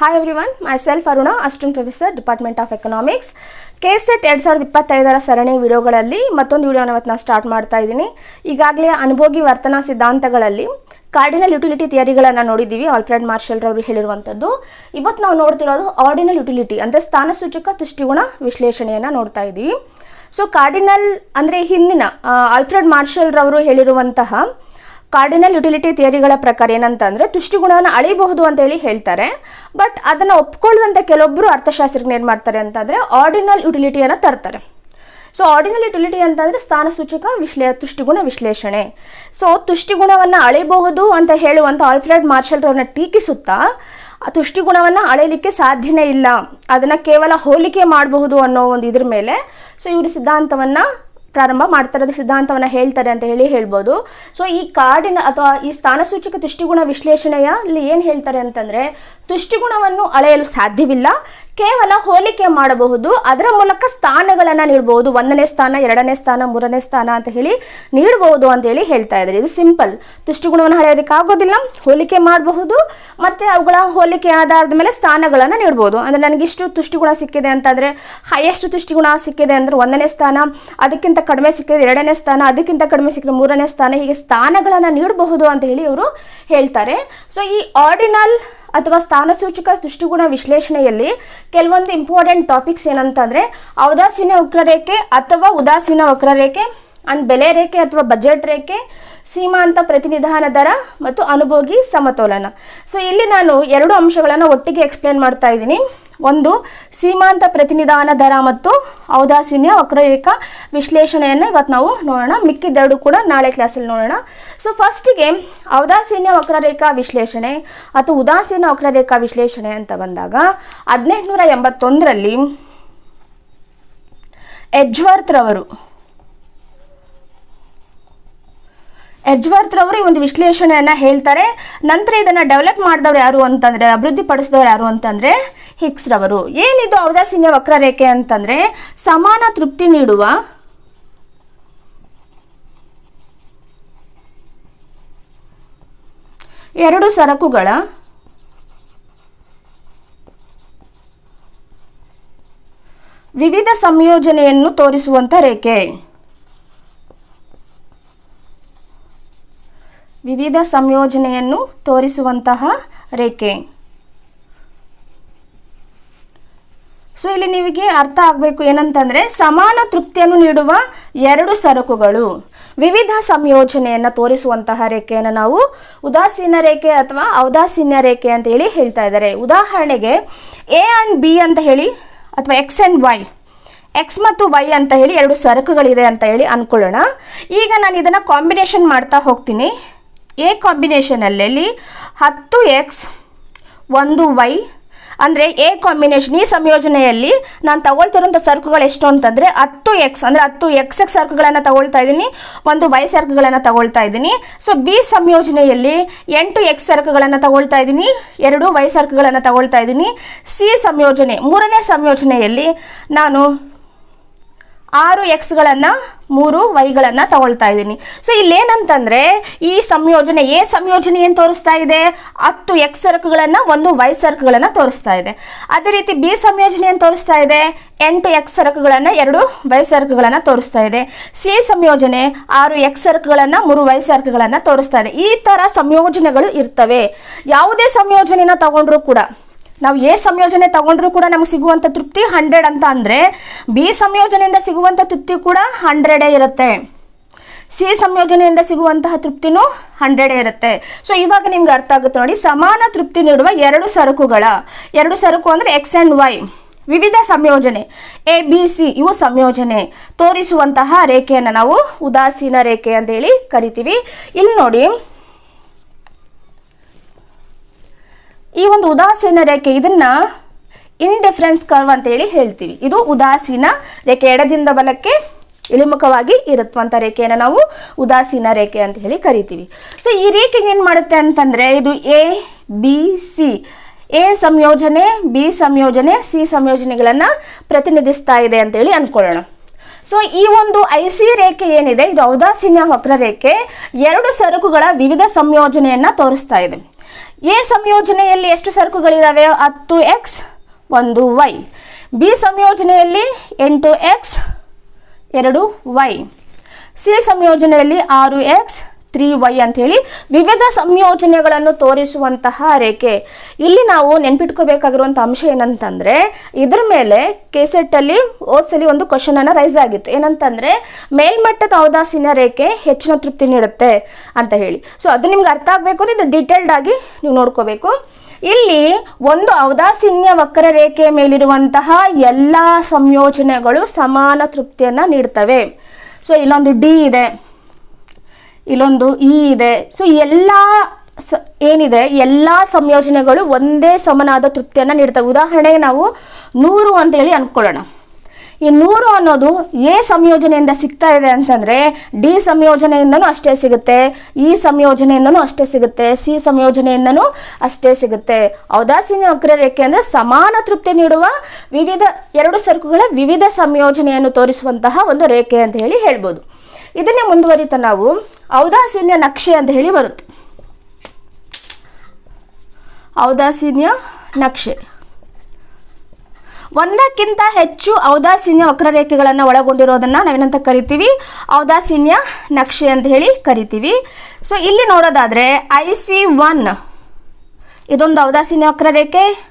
Hi everyone myself Aruna assistant professor department of economics K SET ಎರಡು ಸಾವಿರದ ಇಪ್ಪತ್ತೈದರ ಸರಣಿ ವಿಡಿಯೋಗಳಲ್ಲಿ ಮತ್ತೊಂದು ವಿಡಿಯೋನ ಇವತ್ತು ನಾನು ಸ್ಟಾರ್ಟ್ ಮಾಡ್ತಾ ಇದ್ದೀನಿ. ಈಗಾಗಲೇ ಅನುಭೋಗಿ ವರ್ತನಾ ಸಿದ್ಧಾಂತಗಳಲ್ಲಿ ಕಾರ್ಡಿನಲ್ ಯುಟಿಲಿಟಿ ಥಿಯರಿಗಳನ್ನು ನೋಡಿದ್ದೀವಿ, ಆಲ್ಫ್ರೆಡ್ ಮಾರ್ಷಲ್ ರವರು ಹೇಳಿರುವಂಥದ್ದು. ಇವತ್ತು ನಾವು ನೋಡ್ತಿರೋದು ಆರ್ಡಿನಲ್ ಯುಟಿಲಿಟಿ ಅಂದರೆ ಸ್ಥಾನಸೂಚಕ ತುಷ್ಟಿಗುಣ ವಿಶ್ಲೇಷಣೆಯನ್ನು ನೋಡ್ತಾ ಇದ್ದೀವಿ. ಸೊ ಕಾರ್ಡಿನಲ್ ಅಂದರೆ ಹಿಂದಿನ ಆಲ್ಫ್ರೆಡ್ ಮಾರ್ಷಲ್ ರವರು ಹೇಳಿರುವಂತಹ ಕಾರ್ಡಿನಲ್ ಯುಟಿಲಿಟಿ ಥಿಯರಿಗಳ ಪ್ರಕಾರ ಏನಂತಂದ್ರೆ ತುಷ್ಟಿಗುಣವನ್ನು ಅಳಿಬಹುದು ಅಂತ ಹೇಳಿ ಹೇಳ್ತಾರೆ. ಬಟ್ ಅದನ್ನು ಒಪ್ಕೊಳ್ಳದಂತ ಕೆಲವೊಬ್ಬರು ಅರ್ಥಶಾಸ್ತ್ರಜ್ಞರು ಏನು ಮಾಡ್ತಾರೆ ಅಂತಂದ್ರೆ ಆರ್ಡಿನಲ್ ಯುಟಿಲಿಟಿಯನ್ನು ತರ್ತಾರೆ. ಸೊ ಆರ್ಡಿನಲ್ ಯುಟಿಲಿಟಿ ಅಂತಂದ್ರೆ ಸ್ಥಾನಸೂಚಕ ವಿಶ್ಲೇ, ತುಷ್ಟಿಗುಣ ವಿಶ್ಲೇಷಣೆ. ಸೊ ತುಷ್ಟಿಗುಣವನ್ನು ಅಳೆಯಬಹುದು ಅಂತ ಹೇಳುವಂಥ ಆಲ್ಫ್ರೆಡ್ ಮಾರ್ಷಲ್ ರವ್ರನ್ನ ಟೀಕಿಸುತ್ತಾ, ಆ ತುಷ್ಟಿಗುಣವನ್ನು ಅಳೆಯಲಿಕ್ಕೆ ಸಾಧ್ಯನೇ ಇಲ್ಲ. ಅದನ್ನು ಕೇವಲ ಹೋಲಿಕೆ ಮಾಡಬಹುದು ಅನ್ನೋ ಒಂದು ಇದ್ರ ಮೇಲೆ. ಸೊ ಇವರು ಸಿದ್ಧಾಂತವನ್ನು ಪ್ರಾರಂಭ ಮಾಡ್ತಾರೆ ಅದು ಸಿದ್ಧಾಂತವನ್ನು ಹೇಳ್ತಾರೆ ಅಂತ ಹೇಳಿ ಹೇಳ್ಬೋದು. ಸೊ ಈ ಕಾರ್ಡಿನ ಅಥವಾ ಈ ಸ್ಥಾನಸೂಚಕ ತುಷ್ಟಿಗುಣ ವಿಶ್ಲೇಷಣೆಯಲ್ಲಿ ಏನು ಹೇಳ್ತಾರೆ ಅಂತಂದರೆ ತುಷ್ಟಿಗುಣವನ್ನು ಅಳೆಯಲು ಸಾಧ್ಯವಿಲ್ಲ. ಕೇವಲ ಹೋಲಿಕೆ ಮಾಡಬಹುದು. ಅದರ ಮೂಲಕ ಸ್ಥಾನಗಳನ್ನು ನೀಡಬಹುದು ಒಂದನೇ ಸ್ಥಾನ, ಎರಡನೇ ಸ್ಥಾನ, ಮೂರನೇ ಸ್ಥಾನ ಅಂತ ಹೇಳಿ ನೀಡಬಹುದು ಅಂತ ಹೇಳಿ ಹೇಳ್ತಾ ಇದ್ದಾರೆ. ಇದು ಸಿಂಪಲ್. ತುಷ್ಟಿಗುಣವನ್ನು ಹಳೆಯೋದಕ್ಕೆ ಆಗೋದಿಲ್ಲ. ಹೋಲಿಕೆ ಮಾಡಬಹುದು. ಮತ್ತೆ ಅವುಗಳ ಹೋಲಿಕೆ ಆಧಾರದ ಮೇಲೆ ಸ್ಥಾನಗಳನ್ನು ನೀಡಬಹುದು ಅಂದರೆ ನನಗಿಷ್ಟು ತುಷ್ಟಿಗುಣ ಸಿಕ್ಕಿದೆ ಅಂತಂದರೆ ಹೈಯೆಸ್ಟ್ ತುಷ್ಟಿಗುಣ ಸಿಕ್ಕಿದೆ ಅಂದ್ರೆ ಒಂದನೇ ಸ್ಥಾನ, ಅದಕ್ಕಿಂತ ಕಡಿಮೆ ಸಿಕ್ಕಿದ್ರೆ ಎರಡನೇ ಸ್ಥಾನ, ಅದಕ್ಕಿಂತ ಕಡಿಮೆ ಸಿಕ್ಕಿದ್ರೆ ಮೂರನೇ ಸ್ಥಾನ, ಹೀಗೆ ಸ್ಥಾನಗಳನ್ನು ನೀಡಬಹುದು ಅಂತ ಹೇಳಿ ಅವರು ಹೇಳ್ತಾರೆ. ಸೊ ಈ ಆರ್ಡಿನಲ್ ಅಥವಾ ಸ್ಥಾನಸೂಚಕ ಸೃಷ್ಟಿಗುಣ ವಿಶ್ಲೇಷಣೆಯಲ್ಲಿ ಕೆಲವೊಂದು ಇಂಪಾರ್ಟೆಂಟ್ ಟಾಪಿಕ್ಸ್ ಏನಂತಂದ್ರೆ, ಔದಾಸೀನ ವಕ್ರರೇಖೆ ಅಥವಾ ಉದಾಸೀನ ವಕ್ರರೇಖೆ ಅಂಡ್ ಬೆಲೆ ರೇಖೆ ಅಥವಾ ಬಜೆಟ್ ರೇಖೆ, ಸೀಮಾಂತ ಪ್ರತಿನಿಧಾನ ದರ ಮತ್ತು ಅನುಭೋಗಿ ಸಮತೋಲನ. ಸೊ ಇಲ್ಲಿ ನಾನು ಎರಡು ಅಂಶಗಳನ್ನು ಒಟ್ಟಿಗೆ ಎಕ್ಸ್ಪ್ಲೇನ್ ಮಾಡ್ತಾ ಇದ್ದೀನಿ. ಒಂದು ಸೀಮಾಂತ ಪ್ರತಿನಿಧಾನ ದರ ಮತ್ತು ಔದಾಸೀನ್ಯ ವಕ್ರರೇಖಾ ವಿಶ್ಲೇಷಣೆಯನ್ನು ಇವತ್ತು ನಾವು ನೋಡೋಣ. ಮಿಕ್ಕಿದ್ದೆರಡು ಕೂಡ ನಾಳೆ ಕ್ಲಾಸಲ್ಲಿ ನೋಡೋಣ. ಸೊ ಫಸ್ಟಿಗೆ ಔದಾಸೀನ್ಯ ವಕ್ರರೇಖಾ ವಿಶ್ಲೇಷಣೆ ಅಥವಾ ಉದಾಸೀನ ವಕ್ರರೇಖಾ ವಿಶ್ಲೇಷಣೆ ಅಂತ ಬಂದಾಗ ಹದಿನೆಂಟುನೂರ ಎಂಬತ್ತೊಂದರಲ್ಲಿ ಎಜ್ವರ್ತ್ ರವರು ಎಜ್ವರ್ತ್ ರವರು ಈ ಒಂದು ವಿಶ್ಲೇಷಣೆಯನ್ನು ಹೇಳ್ತಾರೆ. ನಂತರ ಇದನ್ನು ಡೆವಲಪ್ ಮಾಡಿದವ್ರು ಯಾರು ಅಂತಂದರೆ, ಅಭಿವೃದ್ಧಿ ಪಡಿಸಿದವ್ರು ಯಾರು ಅಂತಂದರೆ ಹಿಕ್ಸ್ ರವರು. ಏನಿದು ಔದಾಸೀನ್ಯ ವಕ್ರರೇಖೆ ಅಂತಂದರೆ, ಸಮಾನ ತೃಪ್ತಿ ನೀಡುವ ಎರಡು ಸರಕುಗಳ ವಿವಿಧ ಸಂಯೋಜನೆಯನ್ನು ತೋರಿಸುವಂಥ ರೇಖೆ. ವಿವಿಧ ಸಂಯೋಜನೆಯನ್ನು ತೋರಿಸುವಂತಹ ರೇಖೆ. ಸೊ ಇಲ್ಲಿ ನಿಮಗೆ ಅರ್ಥ ಆಗಬೇಕು ಏನಂತಂದ್ರೆ ಸಮಾನ ತೃಪ್ತಿಯನ್ನು ನೀಡುವ ಎರಡು ಸರಕುಗಳು. ವಿವಿಧ ಸಂಯೋಜನೆಯನ್ನು ತೋರಿಸುವಂತಹ ರೇಖೆಯನ್ನು ನಾವು ಉದಾಸೀನ ರೇಖೆ ಅಥವಾ ಔದಾಸೀನ ರೇಖೆ ಅಂತ ಹೇಳಿ ಹೇಳ್ತಾ ಇದ್ದಾರೆ. ಉದಾಹರಣೆಗೆ ಎ ಆ್ಯಂಡ್ ಬಿ ಅಂತ ಹೇಳಿ ಅಥವಾ ಎಕ್ಸ್ ಆ್ಯಂಡ್ ವೈ ಎಕ್ಸ್ ಮತ್ತು ವೈ ಅಂತ ಹೇಳಿ ಎರಡು ಸರಕುಗಳಿದೆ ಅಂತ ಹೇಳಿ ಅನ್ಕೊಳ್ಳೋಣ. ಈಗ ನಾನು ಇದನ್ನು ಕಾಂಬಿನೇಷನ್ ಮಾಡ್ತಾ ಹೋಗ್ತೀನಿ. ಎ ಕಾಂಬಿನೇಷನಲ್ಲಿ ಹತ್ತು ಎಕ್ಸ್ ಒಂದು ವೈ ಅಂದರೆ ಎ ಕಾಂಬಿನೇಷನ್ ಈ ಸಂಯೋಜನೆಯಲ್ಲಿ ನಾನು ತಗೊಳ್ತಿರೋಂಥ ಸರ್ಕುಗಳು ಎಷ್ಟು ಅಂತಂದರೆ ಹತ್ತು ಎಕ್ಸ್ ಅಂದರೆ ಹತ್ತು ಎಕ್ಸ್ ಎಕ್ಸ್ ಸರ್ಕುಗಳನ್ನು ತಗೊಳ್ತಾ ಇದ್ದೀನಿ. ಒಂದು ವೈ ಸರ್ಕುಗಳನ್ನು ತಗೊಳ್ತಾ ಇದ್ದೀನಿ. ಸೊ ಬಿ ಸಂಯೋಜನೆಯಲ್ಲಿ ಎಂಟು ಎಕ್ಸ್ ಸರ್ಕುಗಳನ್ನು ತಗೊಳ್ತಾ ಇದ್ದೀನಿ. ಎರಡು ವೈ ಸರಕುಗಳನ್ನು ತಗೊಳ್ತಾ ಇದ್ದೀನಿ. ಸಿ ಸಂಯೋಜನೆ, ಮೂರನೇ ಸಂಯೋಜನೆಯಲ್ಲಿ ನಾನು ಆರು ಎಕ್ಸ್ಗಳನ್ನು ಮೂರು ವೈಗಳನ್ನು ತಗೊಳ್ತಾ ಇದ್ದೀನಿ. ಸೊ ಇಲ್ಲೇನಂತಂದರೆ, ಈ ಸಂಯೋಜನೆ ಏ ಸಂಯೋಜನೆ ಏನು ತೋರಿಸ್ತಾ ಇದೆ? ಹತ್ತು ಎಕ್ಸ್ ಸರಕುಗಳನ್ನು, ಒಂದು ವೈ ಸರಕುಗಳನ್ನು ತೋರಿಸ್ತಾ ಇದೆ. ಅದೇ ರೀತಿ ಬಿ ಸಂಯೋಜನೆ ಏನು ತೋರಿಸ್ತಾ ಇದೆ? ಎಂಟು ಎಕ್ಸ್ ಸರಕುಗಳನ್ನು, ಎರಡು ವೈ ಸರಕುಗಳನ್ನು ತೋರಿಸ್ತಾ ಇದೆ. ಸಿ ಸಂಯೋಜನೆ, ಆರು ಎಕ್ಸ್ ಸರಕುಗಳನ್ನು, ಮೂರು ವೈ ಸರಕುಗಳನ್ನು ತೋರಿಸ್ತಾ ಇದೆ. ಈ ಥರ ಸಂಯೋಜನೆಗಳು ಇರ್ತವೆ. ಯಾವುದೇ ಸಂಯೋಜನೆನ ತಗೊಂಡ್ರೂ ಕೂಡ ನಾವು ಎ ಸಂಯೋಜನೆ ತಗೊಂಡ್ರೂ ಕೂಡ ನಮ್ಗೆ ಸಿಗುವಂಥ ತೃಪ್ತಿ ಹಂಡ್ರೆಡ್ ಅಂತ ಅಂದರೆ ಬಿ ಸಂಯೋಜನೆಯಿಂದ ಸಿಗುವಂಥ ತೃಪ್ತಿ ಕೂಡ ಹಂಡ್ರೆಡೇ ಇರುತ್ತೆ. ಸಿ ಸಂಯೋಜನೆಯಿಂದ ಸಿಗುವಂತಹ ತೃಪ್ತಿನೂ ಹಂಡ್ರೆಡೇ ಇರುತ್ತೆ. ಸೊ ಇವಾಗ ನಿಮ್ಗೆ ಅರ್ಥ ಆಗುತ್ತೆ ನೋಡಿ, ಸಮಾನ ತೃಪ್ತಿ ನೀಡುವ ಎರಡು ಸರಕುಗಳ. ಎರಡು ಸರಕು ಅಂದರೆ ಎಕ್ಸ್ ಆ್ಯಂಡ್ ವೈ ವಿವಿಧ ಸಂಯೋಜನೆ. ಎ ಬಿ ಸಿ ಇವು ಸಂಯೋಜನೆ. ತೋರಿಸುವಂತಹ ರೇಖೆಯನ್ನು ನಾವು ಉದಾಸೀನ ರೇಖೆ ಅಂತ ಹೇಳಿ ಕರಿತೀವಿ. ಇಲ್ಲಿ ನೋಡಿ ಈ ಒಂದು ಉದಾಸೀನ ರೇಖೆ ಇದನ್ನ ಇಂಡಿಫರೆನ್ಸ್ ಕರ್ವ್ ಅಂತ ಹೇಳಿ ಹೇಳ್ತೀವಿ. ಇದು ಉದಾಸೀನ ರೇಖೆ, ಎಡದಿಂದ ಬಲಕ್ಕೆ ಇಳಿಮುಖವಾಗಿ ಇರುತ್ತವಂಥ ರೇಖೆಯನ್ನು ನಾವು ಉದಾಸೀನ ರೇಖೆ ಅಂತ ಹೇಳಿ ಕರಿತೀವಿ. ಸೊ ಈ ರೇಖೆಗೆ ಏನು ಮಾಡುತ್ತೆ ಅಂತಂದ್ರೆ, ಇದು ಎ ಬಿ ಸಿ ಎ ಸಂಯೋಜನೆ ಬಿ ಸಂಯೋಜನೆ ಸಿ ಸಂಯೋಜನೆಗಳನ್ನು ಪ್ರತಿನಿಧಿಸ್ತಾ ಇದೆ ಅಂತೇಳಿ ಅನ್ಕೊಳ್ಳೋಣ. ಸೊ ಈ ಒಂದು ಐ ಸಿ ರೇಖೆ ಏನಿದೆ, ಇದು ಔದಾಸೀನ್ಯ ವಕ್ರರೇಖೆ. ಎರಡು ಸರಕುಗಳ ವಿವಿಧ ಸಂಯೋಜನೆಯನ್ನ ತೋರಿಸ್ತಾ ಇದೆ. ಎ ಸಂಯೋಜನೆಯಲ್ಲಿ ಎಷ್ಟು ಸರಕುಗಳಿದಾವೆ? ಹತ್ತು ಎಕ್ಸ್ ಒಂದು ವೈ ಬಿ ಸಂಯೋಜನೆಯಲ್ಲಿ ಎಂಟು ಎಕ್ಸ್ ಎರಡು ವೈ ಸಿ ಸಂಯೋಜನೆಯಲ್ಲಿ ಆರು ಎಕ್ಸ್ ತ್ರೀ ವೈ ಅಂತೇಳಿ ವಿವಿಧ ಸಂಯೋಜನೆಗಳನ್ನು ತೋರಿಸುವಂತಹ ರೇಖೆ. ಇಲ್ಲಿ ನಾವು ನೆನ್ಪಿಟ್ಕೋಬೇಕಾಗಿರುವಂಥ ಅಂಶ ಏನಂತಂದರೆ, ಇದ್ರ ಮೇಲೆ ಕೆಸೆಟ್ಟಲ್ಲಿ ಓದ್ಸಲಿ ಒಂದು ಕ್ವಶನ್ ಅನ್ನ ರೈಸ್ ಆಗಿತ್ತು. ಏನಂತಂದರೆ, ಮೇಲ್ಮಟ್ಟದ ಔದಾಸಿನ ರೇಖೆ ಹೆಚ್ಚಿನ ತೃಪ್ತಿ ನೀಡುತ್ತೆ ಅಂತ ಹೇಳಿ. ಸೊ ಅದು ನಿಮ್ಗೆ ಅರ್ಥ ಆಗಬೇಕು ಅಂದ್ರೆ ಇದು ಡೀಟೇಲ್ಡ್ ಆಗಿ ನೀವು ನೋಡ್ಕೋಬೇಕು. ಇಲ್ಲಿ ಒಂದು ಔದಾಸೀನ್ಯ ವಕ್ರ ರೇಖೆಯ ಮೇಲಿರುವಂತಹ ಎಲ್ಲ ಸಂಯೋಜನೆಗಳು ಸಮಾನ ತೃಪ್ತಿಯನ್ನು ನೀಡ್ತವೆ. ಸೊ ಇಲ್ಲೊಂದು ಡಿ ಇದೆ. ಇಲ್ಲೊಂದು ಇ ಇದೆ. ಸೊ ಎಲ್ಲ ಏನಿದೆ? ಎಲ್ಲ ಸಂಯೋಜನೆಗಳು ಒಂದೇ ಸಮನಾದ ತೃಪ್ತಿಯನ್ನು ನೀಡ್ತವೆ ಉದಾಹರಣೆಗೆ ನಾವು ನೂರು ಅಂತೇಳಿ ಅಂದ್ಕೊಳ್ಳೋಣ. ಈ ನೂರು ಅನ್ನೋದು ಎ ಸಂಯೋಜನೆಯಿಂದ ಸಿಗ್ತಾ ಇದೆ ಅಂತಂದ್ರೆ, ಡಿ ಸಂಯೋಜನೆಯಿಂದನೂ ಅಷ್ಟೇ ಸಿಗುತ್ತೆ, ಇ ಸಂಯೋಜನೆಯಿಂದನೂ ಅಷ್ಟೇ ಸಿಗುತ್ತೆ, ಸಿ ಸಂಯೋಜನೆಯಿಂದನೂ ಅಷ್ಟೇ ಸಿಗುತ್ತೆ. ಔದಾಸೀನ ವಕ್ರರೇಖೆ ಅಂದ್ರೆ ಸಮಾನ ತೃಪ್ತಿ ನೀಡುವ ವಿವಿಧ, ಎರಡು ಸರಕುಗಳ ವಿವಿಧ ಸಂಯೋಜನೆಯನ್ನು ತೋರಿಸುವಂತಹ ಒಂದು ರೇಖೆ ಅಂತ ಹೇಳಿ ಹೇಳ್ಬೋದು. ಇದನ್ನೇ ಮುಂದುವರಿತಾ ನಾವು ಔದಾಸೀನ್ಯ ನಕ್ಷೆ ಅಂತ ಹೇಳಿ ಬರುತ್ತೆ. ಔದಾಸೀನ್ಯ ನಕ್ಷೆ. ಒಂದಕ್ಕಿಂತ ಹೆಚ್ಚು ಔದಾಸೀನ್ಯ ವಕ್ರರೇಖೆಗಳನ್ನು ಒಳಗೊಂಡಿರೋದನ್ನ ನಾವೇನಂತ ಕರಿತೀವಿ? ಔದಾಸೀನ್ಯ ನಕ್ಷೆ ಅಂತ ಹೇಳಿ ಕರಿತೀವಿ. ಸೊ ಇಲ್ಲಿ ನೋಡೋದಾದ್ರೆ ಐ ಸಿ ಒನ್. ಇದೊಂದು ಔದಾಸೀನ್ಯ ವಕ್ರರೇಖೆ.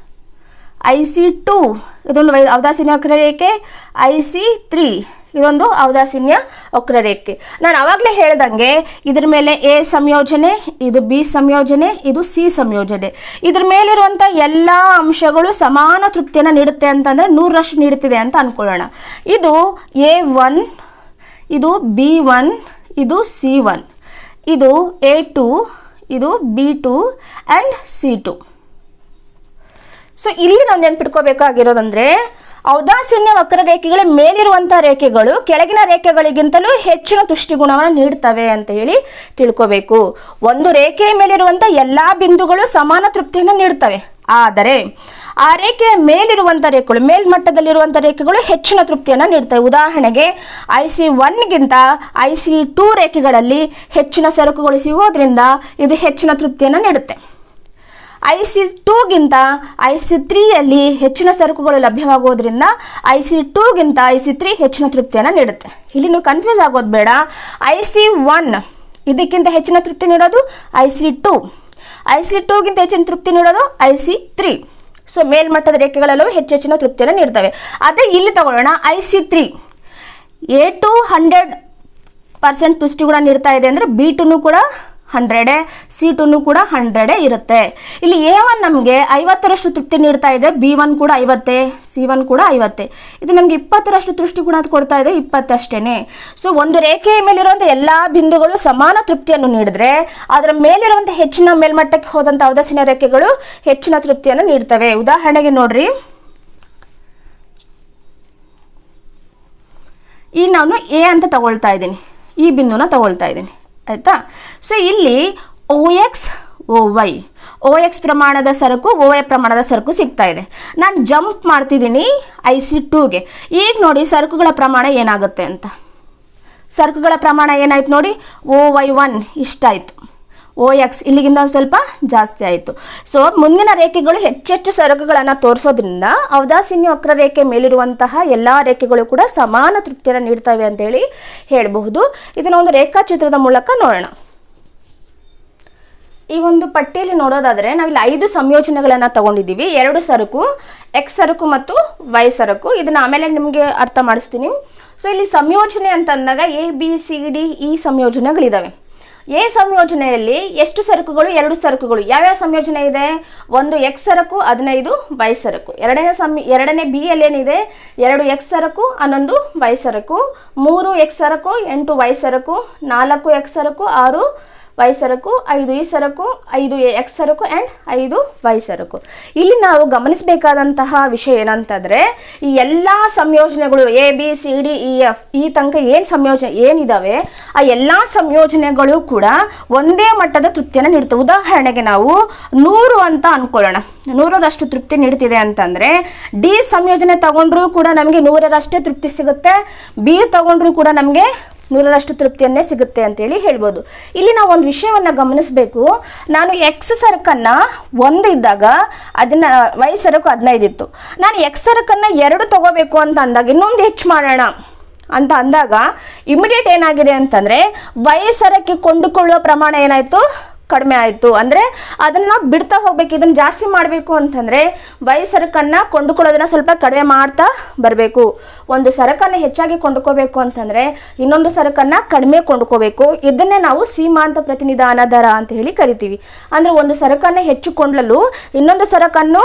I C two. ಇದೊಂದು ಔದಾಸೀನ್ಯ ವಕ್ರರೇಖೆ. I C three. ಇದೊಂದು ಔದಾಸೀನ್ಯ ವಕ್ರರೇಖೆ. ನಾನು ಆವಾಗಲೇ ಹೇಳ್ದಂಗೆ ಇದ್ರ ಮೇಲೆ ಎ ಸಂಯೋಜನೆ, ಇದು ಬಿ ಸಂಯೋಜನೆ, ಇದು ಸಿ ಸಂಯೋಜನೆ. ಇದ್ರ ಮೇಲಿರುವಂಥ ಎಲ್ಲ ಅಂಶಗಳು ಸಮಾನ ತೃಪ್ತಿಯನ್ನು ನೀಡುತ್ತೆ ಅಂತಂದರೆ ನೂರರಷ್ಟು ನೀಡುತ್ತಿದೆ ಅಂತ ಅಂದ್ಕೊಳ್ಳೋಣ ಇದು ಎ ಒನ್, ಇದು ಬಿ ಒನ್, ಇದು ಸಿ ಒನ್. ಇದು ಎ ಟು, ಇದು B two and C two. So ಇಲ್ಲಿ ನಾವು ನೆನ್ಪಿಟ್ಕೋಬೇಕಾಗಿರೋದಂದ್ರೆ ಔದಾಸೀನ್ಯ ವಕ್ರರೇಖೆಗಳ ಮೇಲಿರುವಂತಹ ರೇಖೆಗಳು ಕೆಳಗಿನ ರೇಖೆಗಳಿಗಿಂತಲೂ ಹೆಚ್ಚಿನ ತುಷ್ಟಿಗುಣವನ್ನು ನೀಡ್ತವೆ ಅಂತ ಹೇಳಿ ತಿಳ್ಕೋಬೇಕು. ಒಂದು ರೇಖೆಯ ಮೇಲಿರುವಂತಹ ಎಲ್ಲಾ ಬಿಂದುಗಳು ಸಮಾನ ತೃಪ್ತಿಯನ್ನು ನೀಡ್ತವೆ. ಆದರೆ ಆ ರೇಖೆಯ ಮೇಲಿರುವಂಥ ರೇಖೆಗಳು, ಮೇಲ್ಮಟ್ಟದಲ್ಲಿರುವಂಥ ರೇಖೆಗಳು ಹೆಚ್ಚಿನ ತೃಪ್ತಿಯನ್ನು ನೀಡುತ್ತವೆ ಉದಾಹರಣೆಗೆ ಐ ಸಿ ಒನ್ಗಿಂತ ಐ ಸಿ ಟೂ ರೇಖೆಗಳಲ್ಲಿ ಹೆಚ್ಚಿನ ಸರಕುಗಳು ಸಿಗೋದ್ರಿಂದ ಇದು ಹೆಚ್ಚಿನ ತೃಪ್ತಿಯನ್ನು ನೀಡುತ್ತೆ. ಐ ಸಿ ಟೂಗಿಂತ ಐ ಸಿ ತ್ರೀಯಲ್ಲಿ ಹೆಚ್ಚಿನ ಸರಕುಗಳು ಲಭ್ಯವಾಗೋದ್ರಿಂದ ಐ ಸಿ ಟೂಗಿಂತ ಐ ಸಿ ತ್ರೀ ಹೆಚ್ಚಿನ ತೃಪ್ತಿಯನ್ನು ನೀಡುತ್ತೆ. ಇಲ್ಲಿ ನೀವು ಕನ್ಫ್ಯೂಸ್ ಆಗೋದು ಬೇಡ. ಐ ಸಿ ಒನ್ ಇದಕ್ಕಿಂತ ಹೆಚ್ಚಿನ ತೃಪ್ತಿ ನೀಡೋದು I C two. I C ಟೂಗಿಂತ ಹೆಚ್ಚಿನ ತೃಪ್ತಿ ನೀಡೋದು ಐ ಸಿ ತ್ರೀ. ಸೊ ಮೇಲ್ಮಟ್ಟದ ರೇಖೆಗಳಲ್ಲೂ ಹೆಚ್ಚು ಹೆಚ್ಚಿನ ತೃಪ್ತಿಯನ್ನು ನೀಡ್ತವೆ ಅದೇ ಇಲ್ಲಿ ತಗೊಳ್ಳೋಣ, I C three. A two hundred percent ಕೂಡ ನೀಡ್ತಾ ಇದೆ ಅಂದರೆ ಬಿ ಟುನು ಕೂಡ ಹಂಡ್ರೆಡೆ ಸಿ ಟುನು ಕೂಡ ಹಂಡ್ರೆಡೇ ಇರುತ್ತೆ. ಇಲ್ಲಿ ಎ ಒನ್ ನಮಗೆ ಐವತ್ತರಷ್ಟು ತೃಪ್ತಿ ನೀಡ್ತಾ ಇದೆ ಬಿ ಒನ್ ಕೂಡ ಐವತ್ತೆ ಸಿ ಒನ್ ಕೂಡ ಐವತ್ತೆ ಇದು ನಮಗೆ ಇಪ್ಪತ್ತರಷ್ಟು ತೃಷ್ಟಿ ಕೂಡ ಕೊಡ್ತಾ ಇದೆ ಇಪ್ಪತ್ತಷ್ಟೇ ಸೊ ಒಂದು ರೇಖೆಯ ಮೇಲಿರುವಂಥ ಎಲ್ಲ ಬಿಂದುಗಳು ಸಮಾನ ತೃಪ್ತಿಯನ್ನು ನೀಡಿದ್ರೆ, ಅದರ ಮೇಲಿರುವಂಥ ಹೆಚ್ಚಿನ ಮೇಲ್ಮಟ್ಟಕ್ಕೆ ಹೋದಂಥ ಉದಾಸೀನ ರೇಖೆಗಳು ಹೆಚ್ಚಿನ ತೃಪ್ತಿಯನ್ನು ನೀಡ್ತವೆ. ಉದಾಹರಣೆಗೆ ನೋಡ್ರಿ. ಈಗ ನಾನು ಎ ಅಂತ ತಗೊಳ್ತಾ ಇದ್ದೀನಿ. ಈ ಬಿಂದುನ ತಗೊಳ್ತಾ ಇದ್ದೀನಿ. ಆಯಿತಾ? ಸೊ ಇಲ್ಲಿ O X O Y O X ಪ್ರಮಾಣದ ಸರಕು ಓ ಎ ಪ್ರಮಾಣದ ಸರಕು ಸಿಗ್ತಾ ಇದೆ. ನಾನು ಜಂಪ್ ಮಾಡ್ತಿದ್ದೀನಿ ಐ ಸಿ ಟೂಗೆ ಈಗ ನೋಡಿ ಸರಕುಗಳ ಪ್ರಮಾಣ ಏನಾಗುತ್ತೆ ಅಂತ. ಸರಕುಗಳ ಪ್ರಮಾಣ ಏನಾಯ್ತು ನೋಡಿ? ಓ ವೈ ಒನ್ ಇಷ್ಟಾಯಿತು. ಓ ಎಕ್ಸ್ ಇಲ್ಲಿಗಿಂತ ಒಂದು ಸ್ವಲ್ಪ ಜಾಸ್ತಿ ಆಯಿತು. ಸೊ ಮುಂದಿನ ರೇಖೆಗಳು ಹೆಚ್ಚೆಚ್ಚು ಸರಕುಗಳನ್ನು ತೋರಿಸೋದ್ರಿಂದ ಔದಾಸೀನ್ಯ ವಕ್ರರೇಖೆ ಮೇಲಿರುವಂತಹ ಎಲ್ಲ ರೇಖೆಗಳು ಕೂಡ ಸಮಾನ ತೃಪ್ತಿಯನ್ನು ನೀಡ್ತವೆ ಅಂತೇಳಿ ಹೇಳಬಹುದು. ಇದನ್ನು ಒಂದು ರೇಖಾಚಿತ್ರದ ಮೂಲಕ ನೋಡೋಣ. ಈ ಒಂದು ಪಟ್ಟಿಯಲ್ಲಿ ನೋಡೋದಾದರೆ ನಾವಿಲ್ಲಿ ಐದು ಸಂಯೋಜನೆಗಳನ್ನು ತಗೊಂಡಿದ್ದೀವಿ. ಎರಡು ಸರಕು ಎಕ್ಸ್ ಸರಕು ಮತ್ತು ವೈ ಸರಕು. ಇದನ್ನು ಆಮೇಲೆ ನಿಮಗೆ ಅರ್ಥ ಮಾಡಿಸ್ತೀನಿ. ಸೊ ಇಲ್ಲಿ ಸಂಯೋಜನೆ ಅಂತಂದಾಗ ಎ ಬಿ ಸಿ ಡಿ ಈ ಸಂಯೋಜನೆಗಳಿದ್ದಾವೆ ಎ ಸಂಯೋಜನೆಯಲ್ಲಿ ಎಷ್ಟು ಸರಕುಗಳು? ಎರಡು ಸರಕುಗಳು. ಯಾವ್ಯಾವ ಸಂಯೋಜನೆ ಇದೆ? ಒಂದು ಎಕ್ಸ್ ಸರಕು, ಹದಿನೈದು ಬೈ ಸರಕು. ಎರಡನೇ ಸಮ ಎರಡನೇ ಬಿ ಅಲ್ಲಿ ಏನಿದೆ? ಎರಡು ಎಕ್ಸ್ ಸರಕು, ಹನ್ನೊಂದು ಬೈ ಸರಕು. ಮೂರು ಎಕ್ಸ್ ಸರಕು, ಎಂಟು ವೈ ಸರಕು. ನಾಲ್ಕು ಎಕ್ಸ್ ಸರಕು, ಆರು ವೈ ಸರಕು, ಐದು ಈ ಸರಕು, ಐದು ಎಕ್ಸ್ ಸರಕು ಆ್ಯಂಡ್ ಐದು ವೈ ಸರಕು. ಇಲ್ಲಿ ನಾವು ಗಮನಿಸಬೇಕಾದಂತಹ ವಿಷಯ ಏನಂತಂದರೆ, ಈ ಎಲ್ಲ ಸಂಯೋಜನೆಗಳು A, B, C, D, E, F, ಈ ತನಕ ಏನು ಸಂಯೋಜನೆ ಏನಿದ್ದಾವೆ ಆ ಎಲ್ಲ ಸಂಯೋಜನೆಗಳು ಕೂಡ ಒಂದೇ ಮಟ್ಟದ ತೃಪ್ತಿಯನ್ನು ನೀಡುತ್ತವೆ ಉದಾಹರಣೆಗೆ ನಾವು ನೂರು ಅಂತ ಅನ್ಕೊಳ್ಳೋಣ. ನೂರರಷ್ಟು ತೃಪ್ತಿ ನೀಡ್ತಿದೆ ಅಂತಂದರೆ, ಡಿ ಸಂಯೋಜನೆ ತಗೊಂಡ್ರೂ ಕೂಡ ನಮಗೆ ನೂರರಷ್ಟೇ ತೃಪ್ತಿ ಸಿಗುತ್ತೆ, ಬಿ ತಗೊಂಡ್ರೂ ಕೂಡ ನಮಗೆ ನೂರರಷ್ಟು ತೃಪ್ತಿಯನ್ನೇ ಸಿಗುತ್ತೆ ಅಂತೇಳಿ ಹೇಳ್ಬೋದು. ಇಲ್ಲಿ ನಾವು ಒಂದು ವಿಷಯವನ್ನು ಗಮನಿಸಬೇಕು. ನಾನು ಎಕ್ಸ್ ಸರಕನ್ನು ಒಂದು ಇದ್ದಾಗ ಅದನ್ನ ವೈ ಸರಕು ಹದಿನೈದು ಇತ್ತು. ನಾನು ಎಕ್ಸ್ ಸರಕನ್ನು ಎರಡು ತಗೋಬೇಕು ಅಂತ ಅಂದಾಗ, ಇನ್ನೊಂದು ಹೆಚ್ಚು ಮಾಡೋಣ ಅಂತ ಅಂದಾಗ ಇಮಿಡಿಯೇಟ್ ಏನಾಗಿದೆ ಅಂತಂದರೆ ವೈ ಸರಕ್ಕೆ ಕೊಂಡುಕೊಳ್ಳುವ ಪ್ರಮಾಣ ಏನಾಯಿತು? ಕಡಿಮೆ ಆಯಿತು. ಅಂದರೆ ಅದನ್ನು ಬಿಡ್ತಾ ಹೋಗ್ಬೇಕು, ಇದನ್ನು ಜಾಸ್ತಿ ಮಾಡಬೇಕು ಅಂತಂದರೆ ವೈ ಸರಕನ್ನು ಕೊಂಡುಕೊಳ್ಳೋದನ್ನು ಸ್ವಲ್ಪ ಕಡಿಮೆ ಮಾಡ್ತಾ ಬರಬೇಕು. ಒಂದು ಸರಕನ್ನು ಹೆಚ್ಚಾಗಿ ಕೊಂಡ್ಕೋಬೇಕು ಅಂತಂದರೆ ಇನ್ನೊಂದು ಸರಕನ್ನು ಕಡಿಮೆ ಕೊಂಡ್ಕೋಬೇಕು. ಇದನ್ನೇ ನಾವು ಸೀಮಾಂತ ಪ್ರತಿನಿಧಾನ ದರ ಅಂತ ಹೇಳಿ ಕರಿತೀವಿ. ಅಂದರೆ ಒಂದು ಸರಕನ್ನು ಹೆಚ್ಚು ಕೊಂಡಲು ಇನ್ನೊಂದು ಸರಕನ್ನು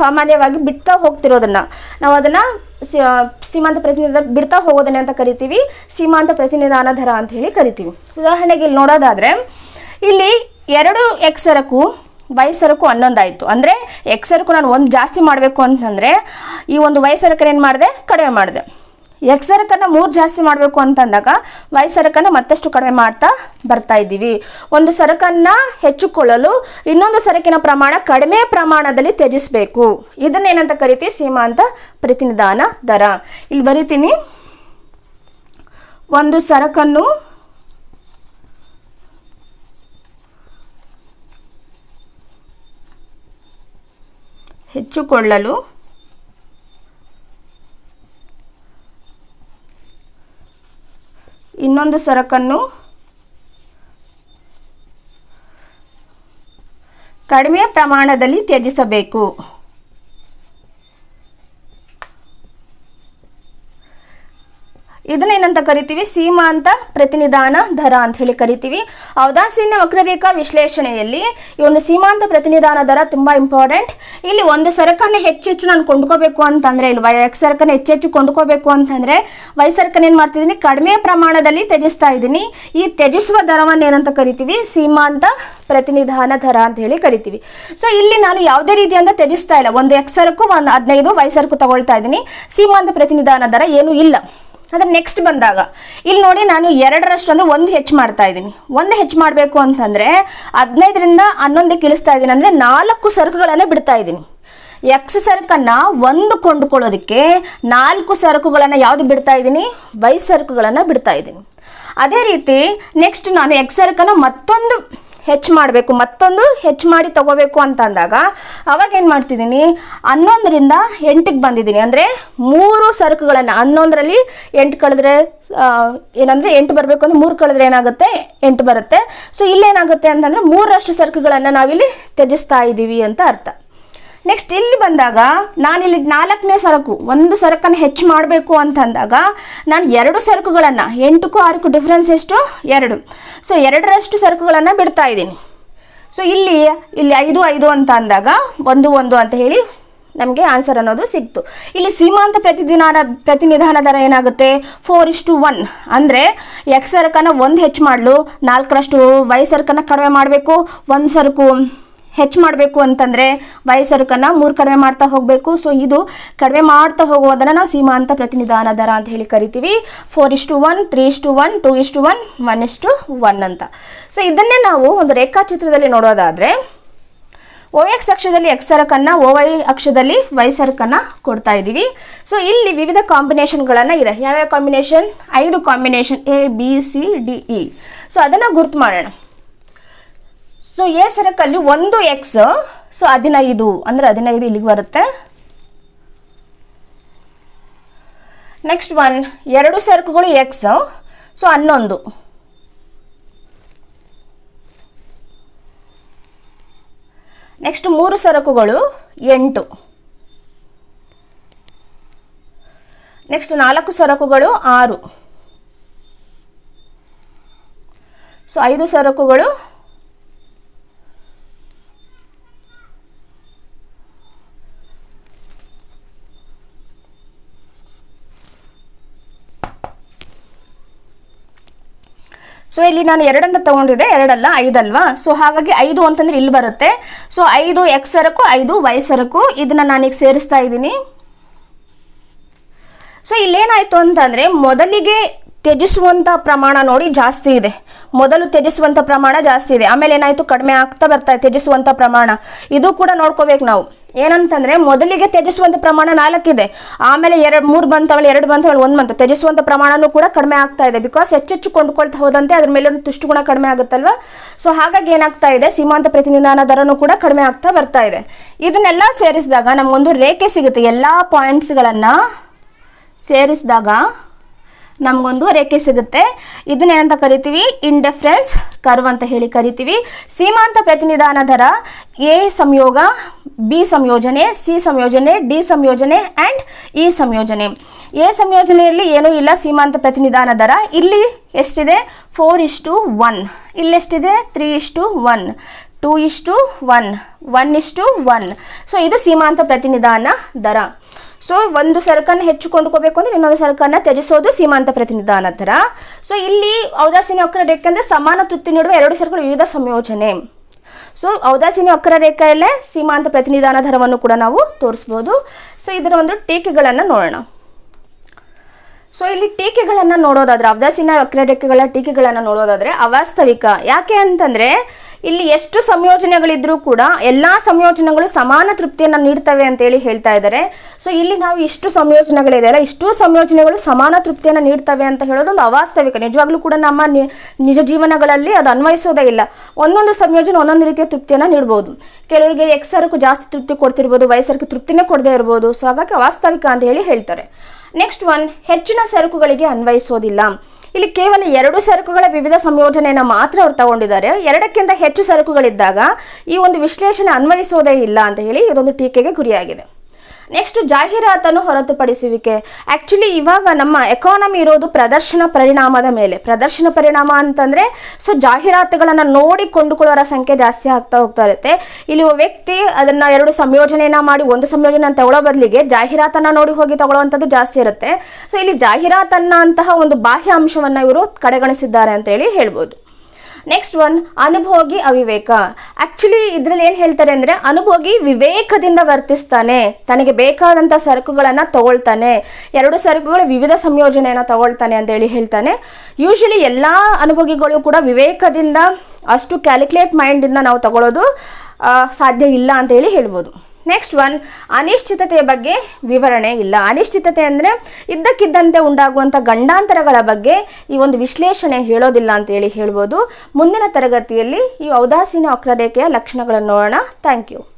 ಸಾಮಾನ್ಯವಾಗಿ ಬಿಡ್ತಾ ಹೋಗ್ತಿರೋದನ್ನು. ನಾವು ಅದನ್ನು ಸೀಮಾಂತ ಪ್ರತಿನಿಧ, ಬಿಡ್ತಾ ಹೋಗೋದನ್ನೇ ಅಂತ ಕರಿತೀವಿ. ಸೀಮಾಂತ ಪ್ರತಿನಿಧಾನ ದರ ಅಂತ ಹೇಳಿ ಕರಿತೀವಿ. ಉದಾಹರಣೆಗೆ ಇಲ್ಲಿ ನೋಡೋದಾದ್ರೆ ಇಲ್ಲಿ ಎರಡು ಎಕ್ಸ್ ಸರಕು ಹನ್ನೊಂದಾಯಿತು. ಅಂದರೆ ಸರಕು ನಾನು ಒಂದು ಜಾಸ್ತಿ ಮಾಡಬೇಕು ಅಂತಂದರೆ ಈ ಒಂದು ವೈ ಸರಕನ್ನು ಏನು ಮಾಡಿದೆ? ಕಡಿಮೆ ಮಾಡಿದೆ. ಎಕ್ಸ್ ಸರಕನ್ನು ಮೂರು ಜಾಸ್ತಿ ಮಾಡಬೇಕು ಅಂತಂದಾಗ ವೈ ಸರಕನ್ನು ಮತ್ತಷ್ಟು ಕಡಿಮೆ ಮಾಡ್ತಾ ಬರ್ತಾ ಇದ್ದೀವಿ. ಒಂದು ಸರಕನ್ನು ಹೆಚ್ಚಿಕೊಳ್ಳಲು ಇನ್ನೊಂದು ಸರಕಿನ ಪ್ರಮಾಣ ಕಡಿಮೆ ಪ್ರಮಾಣದಲ್ಲಿ ತ್ಯಜಿಸಬೇಕು. ಇದನ್ನೇನಂತ ಕರಿತೀವಿ? ಸೀಮಾಂತ ಪ್ರತಿನಿಧಾನ ದರ. ಇಲ್ಲಿ ಬರಿತೀನಿ. ಒಂದು ಸರಕನ್ನು ಹೆಚ್ಚುಕೊಳ್ಳಲು ಇನ್ನೊಂದು ಸರಕನ್ನು ಕಡಿಮೆ ಪ್ರಮಾಣದಲ್ಲಿ ತ್ಯಜಿಸಬೇಕು. ಇದನ್ನೇನಂತ ಕರಿತೀವಿ? ಸೀಮಾಂತ ಪ್ರತಿನಿಧಾನ ದರ ಅಂತ ಹೇಳಿ ಕರಿತೀವಿ. ಔದಾಸೀನ್ಯ ವಕ್ರರೇಖಾ ವಿಶ್ಲೇಷಣೆಯಲ್ಲಿ ಈ ಒಂದು ಸೀಮಾಂತ ಪ್ರತಿನಿಧಾನ ದರ ತುಂಬಾ ಇಂಪಾರ್ಟೆಂಟ್ ಇಲ್ಲಿ ಒಂದು ಸರಕನ್ನ ಹೆಚ್ಚೆಚ್ಚು ನಾನು ಕೊಂಡ್ಕೋಬೇಕು ಅಂತಂದ್ರೆ ಇಲ್ಲಿ ವೈ ಎಕ್ಸ್ ಸರಕನ್ನು ಹೆಚ್ಚೆಚ್ಚು ಕೊಂಡ್ಕೋಬೇಕು ಅಂತಂದ್ರೆ ವೈ ಸರಕನ್ನು ಏನು ಮಾಡ್ತಿದ್ದೀನಿ? ಕಡಿಮೆ ಪ್ರಮಾಣದಲ್ಲಿ ತ್ಯಜಿಸ್ತಾ ಇದ್ದೀನಿ. ಈ ತ್ಯಜಿಸುವ ದರವನ್ನ ಏನಂತ ಕರಿತೀವಿ? ಸೀಮಾಂತ ಪ್ರತಿನಿಧಾನ ದರ ಅಂತ ಹೇಳಿ ಕರಿತೀವಿ. ಸೊ ಇಲ್ಲಿ ನಾನು ಯಾವುದೇ ರೀತಿಯಿಂದ ತ್ಯಜಿಸ್ತಾ ಇಲ್ಲ. ಒಂದು ಎಕ್ಸ್ ಸರಕು, ಒಂದು ಹದಿನೈದು ವೈ ಸರಕು ತಗೊಳ್ತಾ ಇದ್ದೀನಿ. ಸೀಮಾಂತ ಪ್ರತಿನಿಧಾನ ದರ ಏನೂ ಇಲ್ಲ. ಅದ್ರ ನೆಕ್ಸ್ಟ್ ಬಂದಾಗ. ಇಲ್ಲಿ ನೋಡಿ ನಾನು ಎರಡರಷ್ಟು ಅಂದ್ರೆ ಒಂದು ಹೆಚ್ಚು ಮಾಡ್ತಾ ಇದ್ದೀನಿ. ಒಂದು ಹೆಚ್ಚು ಮಾಡಬೇಕು ಅಂತಂದ್ರೆ ಹದಿನೈದರಿಂದ ಹನ್ನೊಂದಕ್ಕೆ ಇಳಿಸ್ತಾ ಇದ್ದೀನಿ ಅಂದರೆ ನಾಲ್ಕು ಸರಕುಗಳನ್ನ ಬಿಡ್ತಾ ಇದ್ದೀನಿ. ಎಕ್ಸ್ ಸರಕನ್ನ ಒಂದು ಕೊಂಡುಕೊಳ್ಳೋದಕ್ಕೆ ನಾಲ್ಕು ಸರಕುಗಳನ್ನು ಯಾವುದು ಬಿಡ್ತಾ ಇದ್ದೀನಿ? ವೈ ಸರಕುಗಳನ್ನು ಬಿಡ್ತಾ ಇದ್ದೀನಿ. ಅದೇ ರೀತಿ ನೆಕ್ಸ್ಟ್ ನಾನು ಎಕ್ಸ್ ಸರಕನ್ನು ಮತ್ತೊಂದು ಹೆಚ್ಚು ಮಾಡಬೇಕು, ಮತ್ತೊಂದು ಹೆಚ್ಚು ಮಾಡಿ ತಗೋಬೇಕು ಅಂತಂದಾಗ ಅವಾಗ ಏನು ಮಾಡ್ತಿದ್ದೀನಿ? ಹನ್ನೊಂದರಿಂದ ಎಂಟಿಗೆ ಬಂದಿದ್ದೀನಿ. ಅಂದರೆ ಮೂರು ಸರಕುಗಳನ್ನು, ಹನ್ನೊಂದರಲ್ಲಿ ಎಂಟು ಕಳೆದ್ರೆ ಏನಂದರೆ ಎಂಟು ಬರಬೇಕು ಅಂದರೆ ಮೂರು ಕಳೆದ್ರೆ ಏನಾಗುತ್ತೆ? ಎಂಟು ಬರುತ್ತೆ. ಸೊ ಇಲ್ಲೇನಾಗುತ್ತೆ ಅಂತಂದರೆ ಮೂರಷ್ಟು ಸರಕುಗಳನ್ನು ನಾವಿಲ್ಲಿ ತ್ಯಜಿಸ್ತಾ ಇದ್ದೀವಿ ಅಂತ ಅರ್ಥ. ನೆಕ್ಸ್ಟ್ ಇಲ್ಲಿ ಬಂದಾಗ ನಾನಿಲ್ಲಿ ನಾಲ್ಕನೇ ಸರಕು, ಒಂದು ಸರಕನ್ನು ಹೆಚ್ಚು ಮಾಡಬೇಕು ಅಂತ ಅಂದಾಗ ನಾನು ಎರಡು ಸರಕುಗಳನ್ನು, ಎಂಟಕ್ಕೂ ಆರಕ್ಕೂ ಡಿಫ್ರೆನ್ಸ್ ಎಷ್ಟು? ಎರಡು. ಸೊ ಎರಡರಷ್ಟು ಸರಕುಗಳನ್ನು ಬಿಡ್ತಾ ಇದ್ದೀನಿ. ಸೊ ಇಲ್ಲಿ ಇಲ್ಲಿ ಐದು ಐದು ಅಂತ ಅಂದಾಗ ಒಂದು ಒಂದು ಅಂತ ಹೇಳಿ ನಮಗೆ ಆನ್ಸರ್ ಅನ್ನೋದು ಸಿಕ್ತು. ಇಲ್ಲಿ ಸೀಮಾಂತ ಪ್ರತಿದಿನಾನ ಪ್ರತಿನಿಧಾನ ದರ ಏನಾಗುತ್ತೆ? ಫೋರ್ ಇಸ್ ಟು ಒನ್ ಅಂದರೆ ಎಕ್ಸ್ ಸರಕನ್ನು ಒಂದು ಹೆಚ್ಚು ಮಾಡಲು, ನಾಲ್ಕರಷ್ಟು ವೈ ಸರಕನ್ನು ಕಡಿಮೆ ಮಾಡಬೇಕು. ಒಂದು ಸರಕು ಹೆಚ್ಚು ಮಾಡಬೇಕು ಅಂತಂದರೆ ವೈ ಸರಕನ್ನು ಮೂರು ಕಡಿಮೆ ಮಾಡ್ತಾ ಹೋಗಬೇಕು. ಸೊ ಇದು ಕಡಿಮೆ ಮಾಡ್ತಾ ಹೋಗೋದನ್ನು ನಾವು ಸೀಮಾಂತ ಪ್ರತಿನಿಧಾನ ದರ ಅಂತ ಹೇಳಿ ಕರಿತೀವಿ. ಫೋರ್ ಇಷ್ಟು ಒನ್ ತ್ರೀ ಇಷ್ಟು ಒನ್ ಟೂ ಇಷ್ಟು ಒನ್ ಒನ್ ಇಷ್ಟು ಒನ್ ಅಂತ. ಸೊ ಇದನ್ನೇ ನಾವು ಒಂದು ರೇಖಾಚಿತ್ರದಲ್ಲಿ ನೋಡೋದಾದರೆ, ಓ ಎಕ್ಸ್ ಅಕ್ಷದಲ್ಲಿ ಎಕ್ಸ್ ಸರಕನ್ನು, ಓ ವೈ ಅಕ್ಷದಲ್ಲಿ ವೈ ಸರಕನ್ನು ಕೊಡ್ತಾ ಇದ್ದೀವಿ. ಸೊ ಇಲ್ಲಿ ವಿವಿಧ ಕಾಂಬಿನೇಷನ್ಗಳನ್ನು ಇದೆ. ಯಾವ್ಯಾವ ಕಾಂಬಿನೇಷನ್? ಐದು combination A, B, C, D, E. So ಅದನ್ನು ಗುರ್ತು ಮಾಡೋಣ. ಸೊ ಎ ಸರಕಲ್ಲಿ ಒಂದು ಎಕ್ಸ್ ಸೊ ಹದಿನೈದು, ಅಂದರೆ ಹದಿನೈದು ಇಲ್ಲಿಗೆ ಬರುತ್ತೆ. ನೆಕ್ಸ್ಟ್ ಒನ್ ಎರಡು ಸರಕುಗಳು ಎಕ್ಸ್ ಸೊ ಹನ್ನೊಂದು. ನೆಕ್ಸ್ಟ್ ಮೂರು ಸರಕುಗಳು ಎಂಟು. ನೆಕ್ಸ್ಟ್ ನಾಲ್ಕು ಸರಕುಗಳು ಆರು. ಸೊ ಐದು ಸರಕುಗಳು ಸೊ ಇಲ್ಲಿ ನಾನು ಎರಡನ್ನ ತಗೊಂಡಿದ್ದೆ, ಎರಡಲ್ಲ, ಐದಲ್ವಾ? ಸೊ ಹಾಗಾಗಿ ಐದು ಅಂತಂದ್ರೆ ಇಲ್ಲಿ ಬರುತ್ತೆ. ಸೊ ಐದು ಎಕ್ಸ್ ಸರಕು, ಐದು ವೈ ಸರಕು. ಇದನ್ನ ನಾನೀಗ ಸೇರಿಸ್ತಾ ಇದ್ದೀನಿ. ಸೊ ಇಲ್ಲೇನಾಯ್ತು ಅಂತಂದ್ರೆ ಮೊದಲಿಗೆ ತ್ಯಜಿಸುವಂಥ ಪ್ರಮಾಣ ನೋಡಿ ಜಾಸ್ತಿ ಇದೆ. ಮೊದಲು ತ್ಯಜಿಸುವಂಥ ಪ್ರಮಾಣ ಜಾಸ್ತಿ ಇದೆ. ಆಮೇಲೆ ಏನಾಯಿತು? ಕಡಿಮೆ ಆಗ್ತಾ ಬರ್ತಾ ತ್ಯಜಿಸುವಂಥ ಪ್ರಮಾಣ. ಇದು ಕೂಡ ನೋಡ್ಕೋಬೇಕು ನಾವು. ಏನಂತಂದ್ರೆ, ಮೊದಲಿಗೆ ತ್ಯಜಿಸುವಂಥ ಪ್ರಮಾಣ ನಾಲ್ಕಿದೆ. ಆಮೇಲೆ ಎರಡು, ಮೂರು ಬಂತವಳು, ಎರಡು ಬಂತವಳು, ಒಂದು ಬಂತು. ತ್ಯಜಿಸುವಂಥ ಪ್ರಮಾಣನೂ ಕೂಡ ಕಡಿಮೆ ಆಗ್ತಾ ಇದೆ. ಬಿಕಾಸ್ ಹೆಚ್ಚೆಚ್ಚು ಕೊಂಡ್ಕೊಳ್ತಾ ಹೋದಂತೆ ಅದ್ರ ಮೇಲೆ ತುಷ್ಟು ಗುಣ ಕಡಿಮೆ ಆಗುತ್ತಲ್ವ? ಸೊ ಹಾಗಾಗಿ ಏನಾಗ್ತಾ ಇದೆ? ಸೀಮಾಂತ ಪ್ರತಿನಿಧಾನ ದರನೂ ಕೂಡ ಕಡಿಮೆ ಆಗ್ತಾ ಬರ್ತಾ ಇದೆ. ಇದನ್ನೆಲ್ಲ ಸೇರಿಸಿದಾಗ ನಮಗೊಂದು ರೇಖೆ ಸಿಗುತ್ತೆ. ಎಲ್ಲ ಪಾಯಿಂಟ್ಸ್ಗಳನ್ನು ಸೇರಿಸಿದಾಗ ನಮಗೊಂದು ರೇಖೆ ಸಿಗುತ್ತೆ. ಇದನ್ನೇನಂತ ಕರಿತೀವಿ? ಇಂಡೆಫರೆನ್ಸ್ ಕರ್ವ್ ಅಂತ ಹೇಳಿ ಕರಿತೀವಿ. ಸೀಮಾಂತ ಪ್ರತಿನಿಧಾನ ದರ ಎ ಸಂಯೋಗ ಬಿ ಸಂಯೋಜನೆ ಸಿ ಸಂಯೋಜನೆ ಡಿ ಸಂಯೋಜನೆ ಆ್ಯಂಡ್ ಇ ಸಂಯೋಜನೆ. ಎ ಸಂಯೋಜನೆಯಲ್ಲಿ ಏನೂ ಇಲ್ಲ ಸೀಮಾಂತ ಪ್ರತಿನಿಧಾನ ದರ. ಇಲ್ಲಿ ಎಷ್ಟಿದೆ? ಫೋರ್ ಇಷ್ಟು ಒನ್ ಇಲ್ಲೆಷ್ಟಿದೆ? ತ್ರೀ ಇಷ್ಟು ಒನ್ ಟೂ ಇಷ್ಟು ಒನ್ ಒನ್ ಇಷ್ಟು ಒನ್ ಸೊ ಇದು ಸೀಮಾಂತ ಪ್ರತಿನಿಧಾನ ದರ. ಸೊ ಒಂದು ಸರಕನ್ನು ಹೆಚ್ಚು ಕೊಂಡ್ಕೋಬೇಕು ಅಂದ್ರೆ ಇನ್ನೊಂದು ಸರಕನ್ನು ತ್ಯಜಿಸೋದು ಸೀಮಾಂತ ಪ್ರತಿನಿಧಾನ ಥರ ಸೊ ಇಲ್ಲಿ ಔದಾಸೀನ ವಕ್ರ ರೇಖೆ ಅಂದರೆ ಸಮಾನ ತೃಪ್ತಿ ನೀಡುವ ಎರಡು ಸರಕುಗಳ ವಿವಿಧ ಸಂಯೋಜನೆ. ಸೊ ಔದಾಸೀನ ವಕ್ರ ರೇಖೆಯಲ್ಲೇ ಸೀಮಾಂತ ಪ್ರತಿನಿಧಾನ ದರವನ್ನು ಕೂಡ ನಾವು ತೋರಿಸ್ಬೋದು. ಸೊ ಇದರ ಒಂದು ಟೀಕೆಗಳನ್ನು ನೋಡೋಣ. ಸೊ ಇಲ್ಲಿ ಟೀಕೆಗಳನ್ನು ನೋಡೋದಾದ್ರೆ ಅವದಾಸೀನ ವಕ್ರರೇಖೆಗಳ ಟೀಕೆಗಳನ್ನು ನೋಡೋದಾದ್ರೆ ಅವಾಸ್ತವಿಕ. ಯಾಕೆ ಅಂತಂದ್ರೆ ಇಲ್ಲಿ ಎಷ್ಟು ಸಂಯೋಜನೆಗಳಿದ್ರೂ ಕೂಡ ಎಲ್ಲಾ ಸಂಯೋಜನೆಗಳು ಸಮಾನ ತೃಪ್ತಿಯನ್ನು ನೀಡ್ತವೆ ಅಂತೇಳಿ ಹೇಳ್ತಾ ಇದ್ದಾರೆ. ಸೊ ಇಲ್ಲಿ ನಾವು ಇಷ್ಟು ಸಂಯೋಜನೆಗಳಿದೆಯಲ್ಲ ಇಷ್ಟು ಸಂಯೋಜನೆಗಳು ಸಮಾನ ತೃಪ್ತಿಯನ್ನು ನೀಡ್ತವೆ ಅಂತ ಹೇಳೋದು ಒಂದು ಅವಾಸ್ತವಿಕ, ನಿಜವಾಗ್ಲೂ ಕೂಡ ನಮ್ಮ ನಿಜ ಜೀವನಗಳಲ್ಲಿ ಅದು ಅನ್ವಯಿಸೋದೇ ಇಲ್ಲ. ಒಂದೊಂದು ಸಂಯೋಜನೆ ಒಂದೊಂದು ರೀತಿಯ ತೃಪ್ತಿಯನ್ನು ನೀಡ್ಬೋದು. ಕೆಲವರಿಗೆ ಎಕ್ಸ್ ಸರಕು ಜಾಸ್ತಿ ತೃಪ್ತಿ ಕೊಡ್ತಿರ್ಬೋದು, ವಯಸ್ಸರ್ಗೆ ತೃಪ್ತಿನೇ ಕೊಡದೇ ಇರ್ಬೋದು. ಸೊ ಹಾಗಾಗಿ ವಾಸ್ತವಿಕ ಅಂತ ಹೇಳಿ ಹೇಳ್ತಾರೆ. ನೆಕ್ಸ್ಟ್ ಒನ್ ಹೆಚ್ಚಿನ ಸರಕುಗಳಿಗೆ ಅನ್ವಯಿಸೋದಿಲ್ಲ. ಇಲ್ಲಿ ಕೇವಲ ಎರಡು ಸರಕುಗಳ ವಿವಿಧ ಸಂಯೋಜನೆಯನ್ನು ಮಾತ್ರ ಅವ್ರು ತಗೊಂಡಿದ್ದಾರೆ. ಎರಡಕ್ಕಿಂತ ಹೆಚ್ಚು ಸರಕುಗಳಿದ್ದಾಗ ಈ ಒಂದು ವಿಶ್ಲೇಷಣೆ ಅನ್ವಯಿಸೋದೇ ಇಲ್ಲ ಅಂತ ಹೇಳಿ ಇದೊಂದು ಟೀಕೆಗೆ ಗುರಿಯಾಗಿದೆ. ನೆಕ್ಸ್ಟ್ ಜಾಹೀರಾತನ್ನು ಹೊರತುಪಡಿಸುವಿಕೆ. ಆಕ್ಚುಲಿ ಇವಾಗ ನಮ್ಮ ಎಕಾನಮಿ ಇರೋದು ಪ್ರದರ್ಶನ ಪರಿಣಾಮದ ಮೇಲೆ. ಪ್ರದರ್ಶನ ಪರಿಣಾಮ ಅಂತಂದ್ರೆ ಸೊ ಜಾಹೀರಾತುಗಳನ್ನು ನೋಡಿ ಕೊಂಡುಕೊಳ್ಳೋರ ಸಂಖ್ಯೆ ಜಾಸ್ತಿ ಆಗ್ತಾ ಹೋಗ್ತಾ ಇರುತ್ತೆ. ಇಲ್ಲಿ ವ್ಯಕ್ತಿ ಅದನ್ನ ಎರಡು ಸಂಯೋಜನೆಯನ್ನ ಮಾಡಿ, ಒಂದು ಸಂಯೋಜನೆ ತಗೊಳ್ಳೋ ಬದಲಿಗೆ ಜಾಹೀರಾತನ್ನ ನೋಡಿ ಹೋಗಿ ತಗೊಳ್ಳುವಂಥದ್ದು ಜಾಸ್ತಿ ಇರುತ್ತೆ. ಸೊ ಇಲ್ಲಿ ಜಾಹೀರಾತನ್ನ ಅಂತಹ ಒಂದು ಬಾಹ್ಯ ಅಂಶವನ್ನ ಇವರು ಕಡೆಗಣಿಸಿದ್ದಾರೆ ಅಂತ ಹೇಳಿ ಹೇಳ್ಬೋದು. ನೆಕ್ಸ್ಟ್ ಒನ್ ಅನುಭೋಗಿ ಅವಿವೇಕ. ಆಕ್ಚುಲಿ ಇದ್ರಲ್ಲಿ ಏನ್ ಹೇಳ್ತಾರೆ ಅಂದ್ರೆ, ಅನುಭೋಗಿ ವಿವೇಕದಿಂದ ವರ್ತಿಸ್ತಾನೆ. ತನಗೆ ಬೇಕಾದಂತ ಸರಕುಗಳನ್ನ ತಗೊಳ್ತಾನೆ. ಎರಡು ಸರಕುಗಳ ವಿವಿಧ ಸಂಯೋಜನೆಯನ್ನ ತಗೊಳ್ತಾನೆ ಅಂತ ಹೇಳಿ ಹೇಳ್ತಾನೆ. ಯೂಶಲಿ ಎಲ್ಲಾ ಅನುಭೋಗಿಗಳು ಕೂಡ ವಿವೇಕದಿಂದ ಅಷ್ಟು ಕ್ಯಾಲ್ಕುಲೇಟ್ ಮೈಂಡಿಂದ ನಾವು ತಗೊಳ್ಳೋದು ಸಾಧ್ಯ ಇಲ್ಲ ಅಂತ ಹೇಳಿ ಹೇಳ್ಬೋದು. ನೆಕ್ಸ್ಟ್ ಒನ್ ಅನಿಶ್ಚಿತತೆಯ ಬಗ್ಗೆ ವಿವರಣೆ ಇಲ್ಲ. ಅನಿಶ್ಚಿತತೆ ಅಂದರೆ ಇದ್ದಕ್ಕಿದ್ದಂತೆ ಉಂಟಾಗುವಂಥ ಗಂಡಾಂತರಗಳ ಬಗ್ಗೆ ಈ ಒಂದು ವಿಶ್ಲೇಷಣೆ ಹೇಳೋದಿಲ್ಲ ಅಂತೇಳಿ ಹೇಳ್ಬೋದು. ಮುಂದಿನ ತರಗತಿಯಲ್ಲಿ ಈ ಔದಾಸೀನ ವಕ್ರರೇಖೆಯ ಲಕ್ಷಣಗಳನ್ನು ನೋಡೋಣ. Thank you